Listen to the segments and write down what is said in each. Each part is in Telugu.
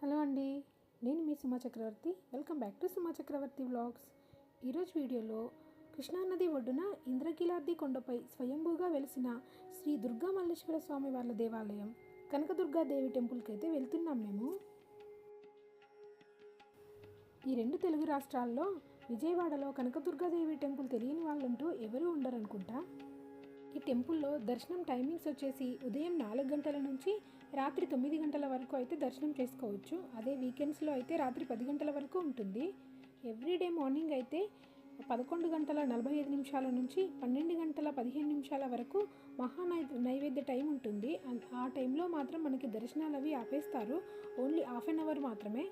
హలో అండి నేను మీ Suma Chakravarthi. Welcome back to Suma Chakravarthi vlogs. ఈరోజు వీడియోలో కృష్ణానది ఒడ్డున ఇంద్రకీలాద్రి కొండపై స్వయంభూగా వెలిసిన శ్రీ దుర్గా మల్లేశ్వర స్వామి వాళ్ళ దేవాలయం కనకదుర్గాదేవి టెంపుల్కి అయితే వెళ్తున్నాం మేము. ఈ రెండు తెలుగు రాష్ట్రాల్లో విజయవాడలో కనకదుర్గాదేవి టెంపుల్ తెలియని వాళ్ళంటూ ఎవరూ ఉండరనుకుంటా. ఈ టెంపుల్లో దర్శనం టైమింగ్స్ వచ్చేసి ఉదయం నాలుగు గంటల నుంచి రాత్రి తొమ్మిది గంటల వరకు అయితే దర్శనం చేసుకోవచ్చు. అదే వీకెండ్స్లో అయితే రాత్రి పది గంటల వరకు ఉంటుంది. ఎవ్రీడే మార్నింగ్ అయితే పదకొండు గంటల నలభై ఐదు నిమిషాల నుంచి పన్నెండు గంటల పదిహేను నిమిషాల వరకు మహా నై- నైవేద్య టైం ఉంటుంది. ఆ టైంలో మాత్రం మనకి దర్శనాలు అవి ఆపేస్తారు. ఓన్లీ హాఫ్ అన్ అవర్ మాత్రమే.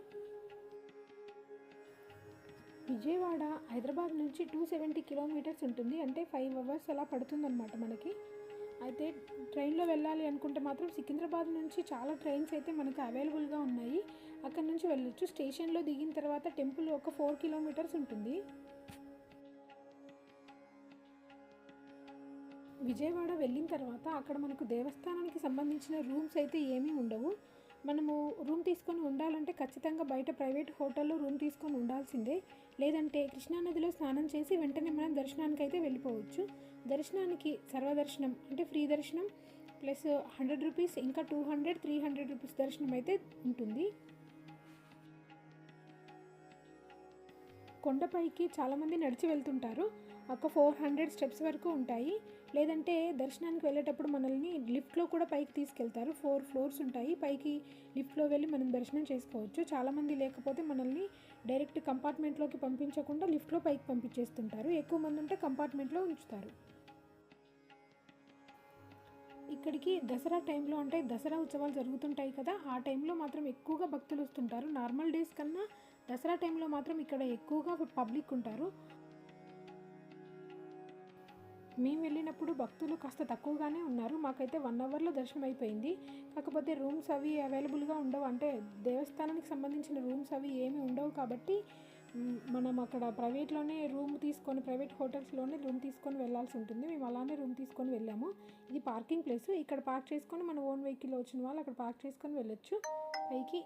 విజయవాడ హైదరాబాద్ నుంచి టూ సెవెంటీ కిలోమీటర్స్ ఉంటుంది. అంటే ఫైవ్ అవర్స్ అలా పడుతుందన్నమాట మనకి. అయితే ట్రైన్లో వెళ్ళాలి అనుకుంటే మాత్రం సికింద్రాబాద్ నుంచి చాలా ట్రైన్స్ అయితే మనకు అవైలబుల్గా ఉన్నాయి. అక్కడ నుంచి వెళ్ళొచ్చు. స్టేషన్లో దిగిన తర్వాత టెంపుల్ ఒక ఫోర్ కిలోమీటర్స్ ఉంటుంది. విజయవాడ వెళ్ళిన తర్వాత అక్కడ మనకు దేవస్థానానికి సంబంధించిన రూమ్స్ అయితే ఏమీ ఉండవు. మనము రూమ్ తీసుకొని ఉండాలంటే ఖచ్చితంగా బయట ప్రైవేట్ హోటల్లో రూమ్ తీసుకొని ఉండాల్సిందే. లేదంటే కృష్ణానదిలో స్నానం చేసి వెంటనే మనం దర్శనానికి అయితే వెళ్ళిపోవచ్చు. దర్శనానికి సర్వదర్శనం అంటే ఫ్రీ దర్శనం ప్లస్ హండ్రెడ్ రూపీస్ ఇంకా two hundred three hundred rupees దర్శనం అయితే ఉంటుంది. కొండపైకి చాలామంది నడిచి వెళ్తుంటారు. ఒక ఫోర్ హండ్రెడ్ స్టెప్స్ వరకు ఉంటాయి. లేదంటే దర్శనానికి వెళ్ళేటప్పుడు మనల్ని లిఫ్ట్లో కూడా పైకి తీసుకెళ్తారు. ఫోర్ ఫ్లోర్స్ ఉంటాయి. పైకి లిఫ్ట్లో వెళ్ళి మనం దర్శనం చేసుకోవచ్చు. చాలామంది లేకపోతే మనల్ని డైరెక్ట్ కంపార్ట్మెంట్లోకి పంపించకుండా లిఫ్ట్లో పైకి పంపించేస్తుంటారు. ఎక్కువ మంది ఉంటే కంపార్ట్మెంట్లో ఉంచుతారు. ఇక్కడికి దసరా టైంలో అంటే దసరా ఉత్సవాలు జరుగుతుంటాయి కదా. ఆ టైంలో మాత్రం ఎక్కువగా భక్తులు వస్తుంటారు. నార్మల్ డేస్ కన్నా దసరా టైంలో మాత్రం ఇక్కడ ఎక్కువగా పబ్లిక్ ఉంటారు. మేము వెళ్ళినప్పుడు భక్తులు కాస్త తక్కువగానే ఉన్నారు. మాకైతే వన్ అవర్లో దర్శనం అయిపోయింది. కాకపోతే రూమ్స్ అవి అవైలబుల్గా ఉండవు. అంటే దేవస్థానానికి సంబంధించిన రూమ్స్ అవి ఏమీ ఉండవు కాబట్టి మనం అక్కడ ప్రైవేట్లోనే రూమ్ తీసుకొని ప్రైవేట్ హోటల్స్లోనే రూమ్ తీసుకొని వెళ్ళాల్సి ఉంటుంది. మేము అలానే రూమ్ తీసుకొని వెళ్ళాము. ఇది పార్కింగ్ ప్లేస్. ఇక్కడ పార్క్ చేసుకొని మన ఓన్ వెహికల్ వచ్చిన వాళ్ళు అక్కడ పార్క్ చేసుకొని వెళ్ళొచ్చు. పైకి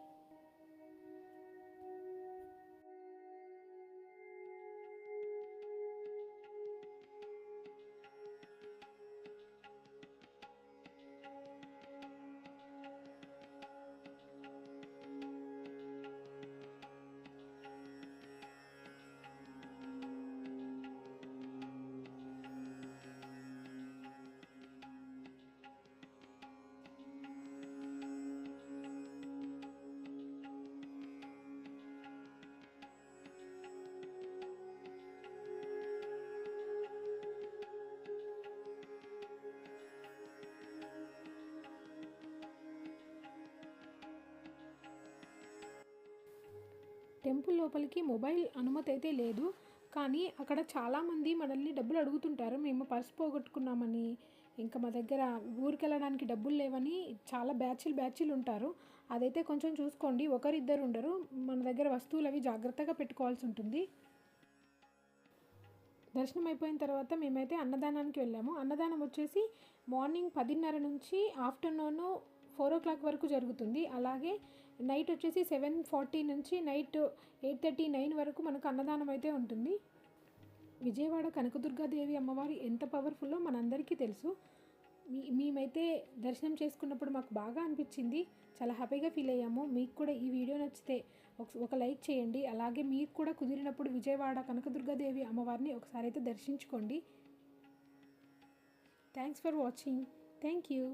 టెంపుల్ లోపలికి మొబైల్ అనుమతి అయితే లేదు. కానీ అక్కడ చాలామంది మనల్ని డబ్బులు అడుగుతుంటారు. మేము పర్స్ పోగొట్టుకున్నామని ఇంకా మా దగ్గర ఊరికి వెళ్ళడానికి డబ్బులు లేవని చాలా బ్యాచ్లు బ్యాచ్లు ఉంటారు. అదైతే కొంచెం చూసుకోండి. ఒకరిద్దరు ఉండరు. మన దగ్గర వస్తువులు అవి జాగ్రత్తగా పెట్టుకోవాల్సి ఉంటుంది. దర్శనం అయిపోయిన తర్వాత మేమైతే అన్నదానానికి వెళ్ళాము. అన్నదానం వచ్చేసి మార్నింగ్ పదిన్నర నుంచి ఆఫ్టర్నూను ఫోర్ ఓ క్లాక్ వరకు జరుగుతుంది. అలాగే నైట్ వచ్చేసి సెవెన్ ఫార్టీ నుంచి నైట్ ఎయిట్ థర్టీ నైన్ వరకు మనకు అన్నదానం అయితే ఉంటుంది. విజయవాడ కనకదుర్గాదేవి అమ్మవారి ఎంత పవర్ఫుల్లో మనందరికీ తెలుసు. మీ మేమైతే దర్శనం చేసుకున్నప్పుడు మాకు బాగా అనిపించింది. చాలా హ్యాపీగా ఫీల్ అయ్యాము. మీకు కూడా ఈ వీడియో నచ్చితే ఒక ఒక లైక్ చేయండి. అలాగే మీకు కూడా కుదిరినప్పుడు విజయవాడ కనకదుర్గాదేవి అమ్మవారిని ఒకసారి అయితే దర్శించుకోండి. Thanks for watching thank you